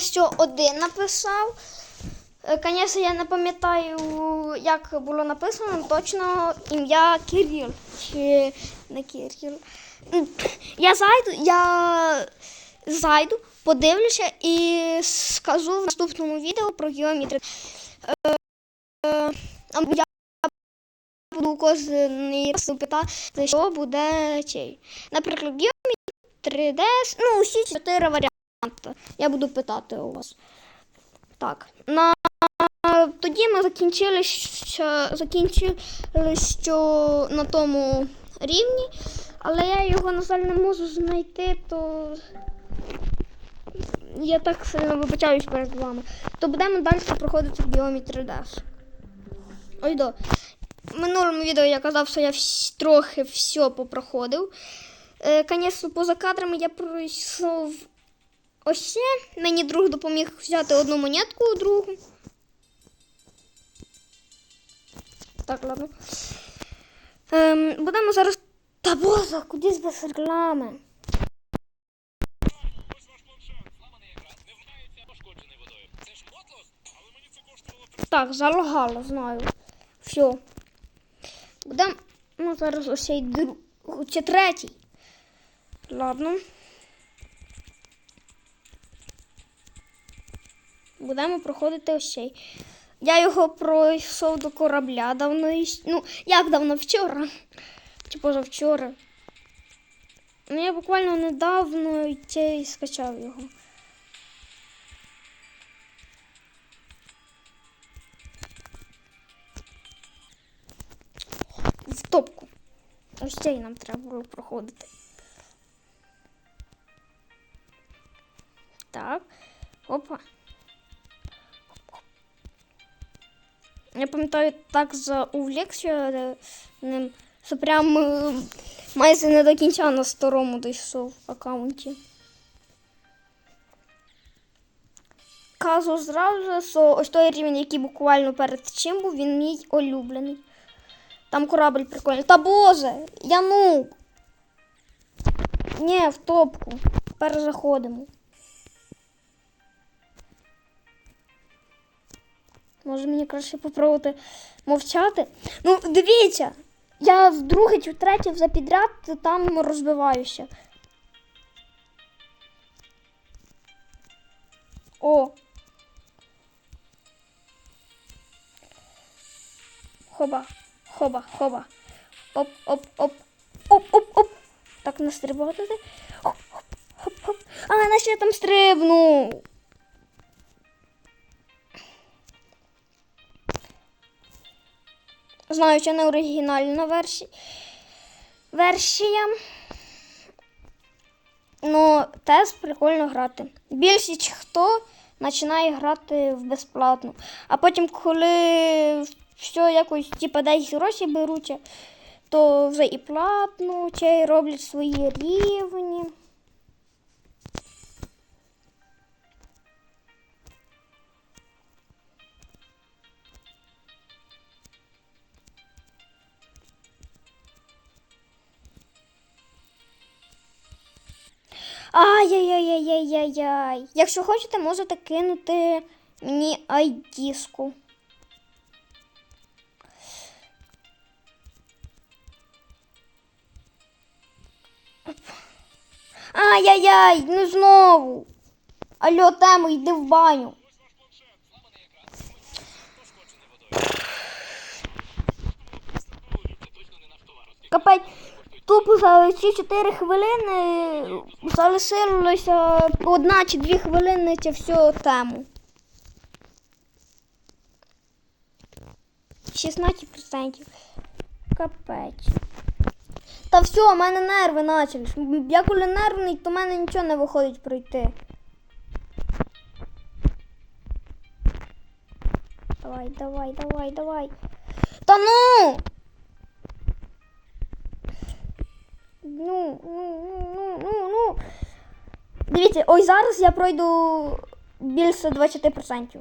що один написав. Звісно, я не пам'ятаю, як було написано, точно ім'я Кирил. Чи не Кирил. Я зайду, я зайду, подивлюся і скажу в наступному відео про геометрію. Е, е, Я буду кожен питати, що буде чий. Наприклад, геометрія 3D, ну, усі чотири варіанти. Я буду питати у вас. Так. На... Тоді ми закінчили, що... закінчили, що на тому рівні, але я його, на жаль, не можу знайти, то я так сильно вибачаюсь перед вами. То будемо далі проходити в Geometry Dash. Ой до. В минулому відео я казав, що я трохи все попроходив. Е, Звісно, поза кадрами я пройшов ось це. Мені друг допоміг взяти одну монетку у другу. Так, ладно. Ем, будемо зараз. Та боза, кудись без реклами. Це це Так, залагало, знаю. Все. Будемо. Ну, зараз ось цей друг. Чи третій. Ладно. Будемо проходити ось цей. Я його пройшов до корабля давно. іс- Ну, як давно вчора. Чи позавчора. Ну, я буквально недавно і скачав його. в топку. Ось цей нам треба було проходити. Так. Опа. Я пам'ятаю, так заувлекся ним, що прям е, майже не до кінця на старому дійшов аккаунті. Кажу зразу, що ось той рівень, який буквально перед чим був, він мій улюблений. Там корабль прикольний. Та боже, я ну. Ні, в топку. Перезаходимо. Може мені краще попробувати мовчати. Ну, дивіться, я в друге чи в третє вже підряд там розбиваюся. О. Хоба, хоба, хоба. Оп, оп, оп. Оп, оп, оп. Так хоп, хоп. А, наче я там стрибну. Знаю, що не оригінальна версія. Версія. Ну, теж прикольно грати. Більшість хто починає грати в безплатну. А потім, коли все якось, типа, десь гроші беруться, то вже і платну, чи роблять свої рівні. Ай-яй-яй-яй-яй-яй. Якщо хочете, можете кинути мені айдіску. Ай-яй-яй, ну знову. Алло, тему, йди в баню. Капець, тупо за ці 4 хвилини залишилося одна чи дві хвилини це всю тему. 16%. Капець. Та все, у мене нерви почались. Я коли нервний, то в мене нічого не виходить пройти. Давай, давай, давай, давай. Та ну! Ну, ну, ну, ну, ну. Дивіться, ось зараз я пройду більше 20%.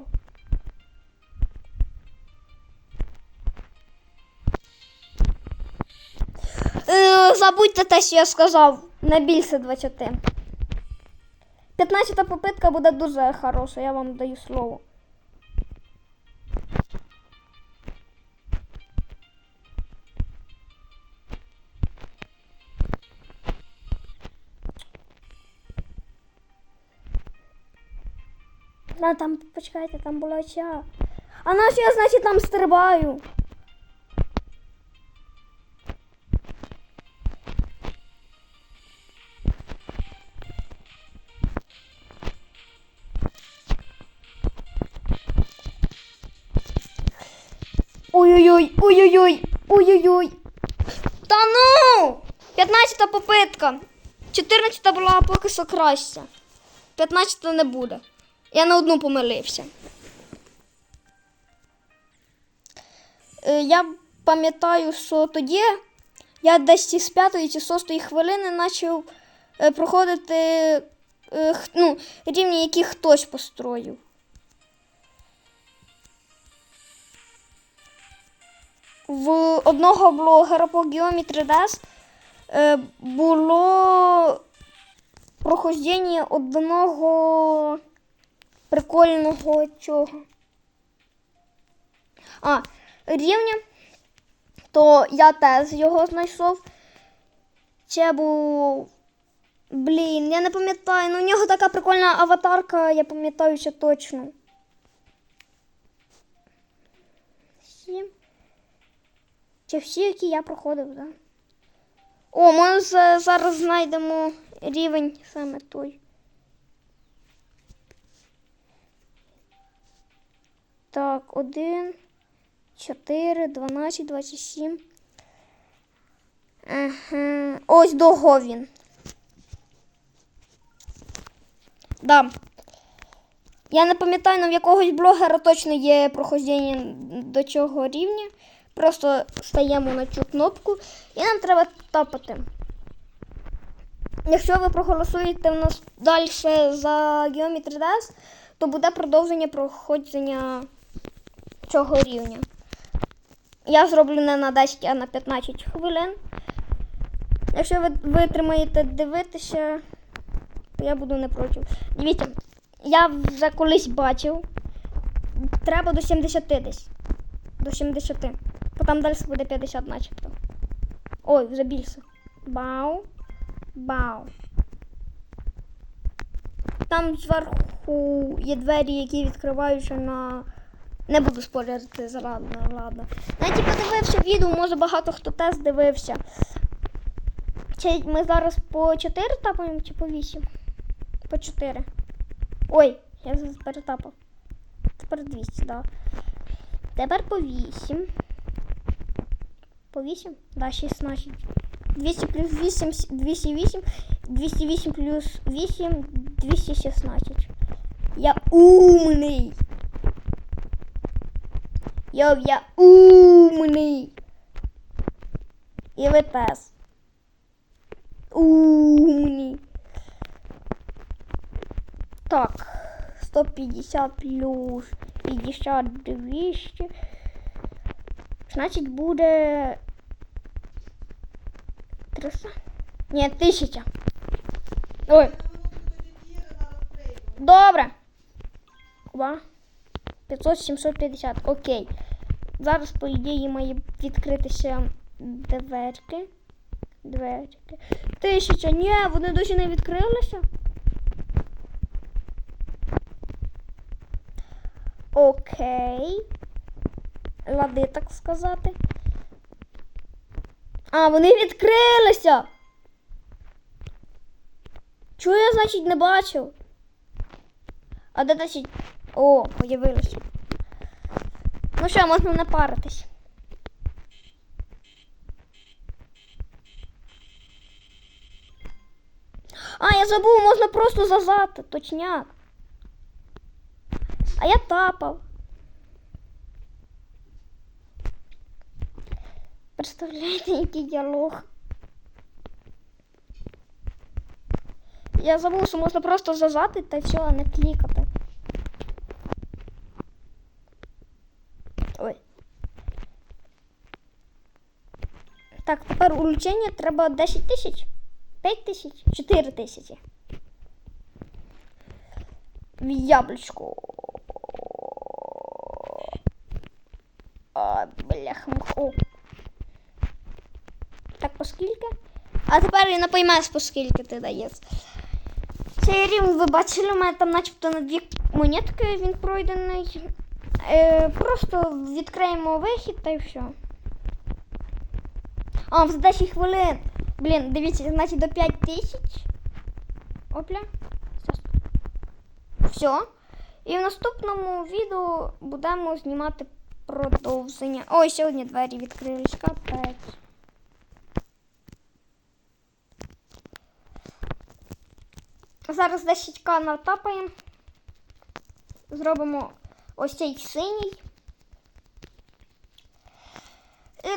Е, забудьте те, що я сказав. Не більше 20. 15 попитка буде дуже хороша, я вам даю слово. А там, почекайте, там була ця. А на що я, значить, там стрибаю? Ой-ой-ой, ой-ой-ой, ой-ой-ой. Та ну! 15-та попитка. 14-та була поки що краща. 15-та не буде. Я на одну помилився. Е, Я пам'ятаю, що тоді я десь із 5 чи 6 хвилини почав е, проходити е, ну, рівні, які хтось построїв. В одного блогера по Geometry Dash було проходження одного прикольного цього. А, рівня, то я теж його знайшов. Це був. Блін, я не пам'ятаю. Ну, у нього така прикольна аватарка, я пам'ятаю ще точно. Всі. Це всі, які я проходив, так? Да? О, ми зараз знайдемо рівень саме той. Так, один, чотири, дванадцять, двадцять сім. Ага. Ось дого він. Да. Я не пам'ятаю, але в якогось блогера точно є проходження до цього рівня. Просто стаємо на цю кнопку і нам треба тапати. Якщо ви проголосуєте в нас далі за Geometry Dash, то буде продовження проходження цього рівня. Я зроблю не на 10, а на 15 хвилин. Якщо ви витримаєте дивитися, то я буду не проти. Дивіться, я вже колись бачив. Треба до 70 десь. До 70. Потім далі буде 50 начебто. Ой, вже більше. Бау. Бау. Там зверху є двері, які відкриваються на. Не буду споряджити зарадно, ладно. Навіть подивився відео, може багато хто теж дивився. Чи ми зараз по 4 тапаємо чи по 8? По 4. Ой, я зараз перетапав. Тепер 200, так. Да. Тепер по 8. По 8? Да, 16. 200 плюс 8, 208. 208 плюс 8, 216. Я умний. Йоу, я умний. І ви теж. Умний. Так. 150 плюс 50 200. Значить буде 300. Ні, 1000. Ой. Добре. Куба? 500, 750. Окей. Зараз, по ідеї, має відкритися дверки. Дверки. Тисяча. Ні, вони досі не відкрилися. Окей. Лади, так сказати. А, вони відкрилися. Чого я, значить, не бачив? А де 10? О, появилися. Ну що, можна не паритись. А, я забув, можна просто зазати, точняк. А я тапав. Представляєте, який я лох. Я забув, що можна просто зажати та все, не клікати. Ой. Так, тепер улучшення треба 10 тисяч, 5 тисяч, 4 тисячі. в яблучко. А, бляха, о. Так, по скільки? А тепер і напоймеш, по скільки ти даєш. Цей рівень ви бачили, у мене там начебто на дві монетки він пройдений. Е, просто відкриємо вихід та й все. А, за 10 хвилин. Блін, дивіться, значить до 5 тисяч. Опля. Все. І в наступному відео будемо знімати продовження. Ой, сьогодні двері відкрились. Капець. Зараз 10к натапаємо. Зробимо ось цей синій.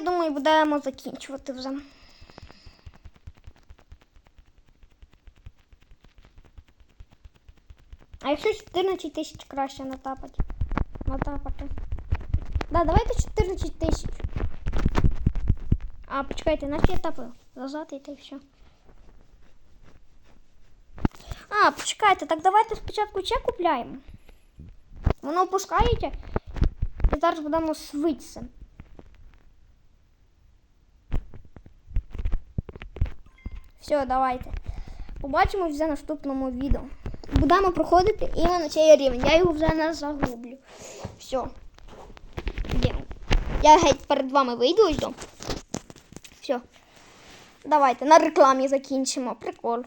І думаю, будемо закінчувати вже. А якщо 14 тисяч краще натапати? Натапати. Да, давайте 14 тисяч. А, почекайте, наче я тапаю. Зажати та й все. А, почекайте, так давайте спочатку чек купляємо. Воно опускаєте. І зараз будемо свитися. Все, давайте. Побачимось в наступному відео. Будемо проходити іменно цей рівень. Я його вже не загублю. Все. Я геть перед вами вийду ось до. Все. Давайте на рекламі закінчимо. Прикол.